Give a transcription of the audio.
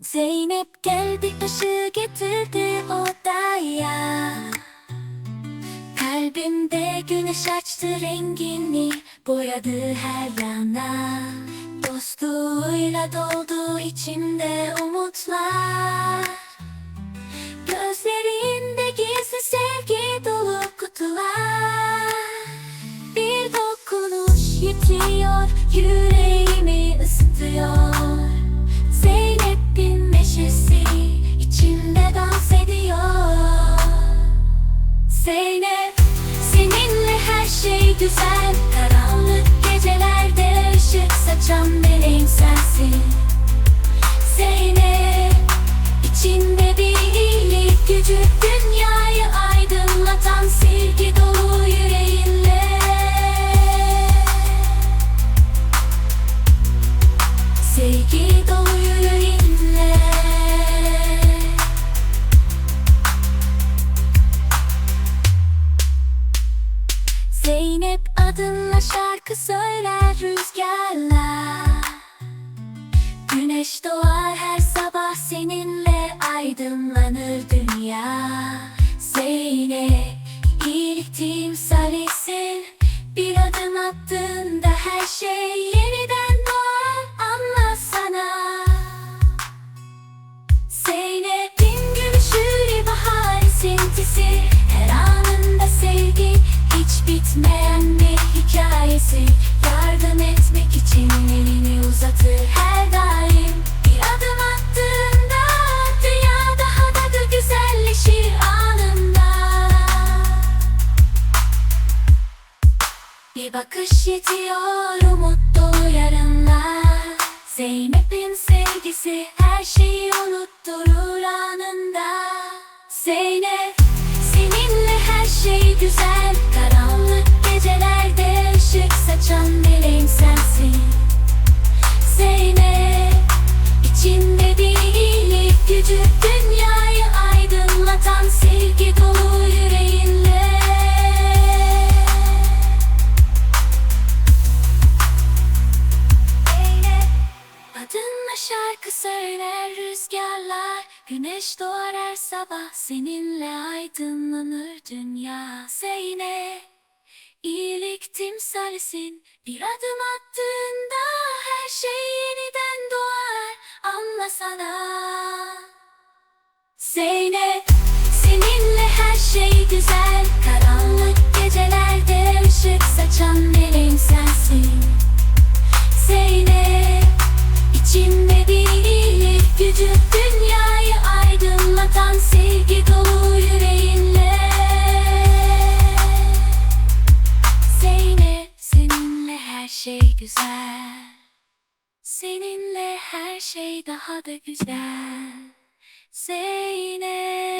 Zeynep geldi ışığı getirdi odaya. Kalbimde güneş açtı rengini Boyadı her yana. Dostluğuyla doldu içimde umutlar. Gözlerinde gizli sevgi dolu kutular. Bir dokunuş yetiyor yüreğimi ısıtıyor şey güzel Karanlık gecelerde ışık saçan meleğim sensin. Zeynep içinde bir iyilik gücü Dünyayı aydınlatan sevgi dolu yüreğinle. Sevgi dolu yüreğinle şarkı söyler rüzgarla Güneş doğar her sabah seninle aydınlanır dünya. Zeynep iyilik timsalisin Bir adım attığında her şey yeniden bir bakış yetiyor umut dolu yarınlar Zeynep'in sevgisi her şeyi unutturur anında. Zeynep seninle her şey güzel. Karanlık gecelerde ışık saçan meleğim sensin şarkı söyler rüzgarlar Güneş doğar her sabah. Seninle aydınlanır dünya. Zeynep iyilik timsalisin Bir adım attığında her şey yeniden doğar. Anlasana Zeynep seninle her şey güzel. Karanlık gecelerde ışık saçan meleğim sensin şey güzel. Seninle her şey daha da güzel. Zeynep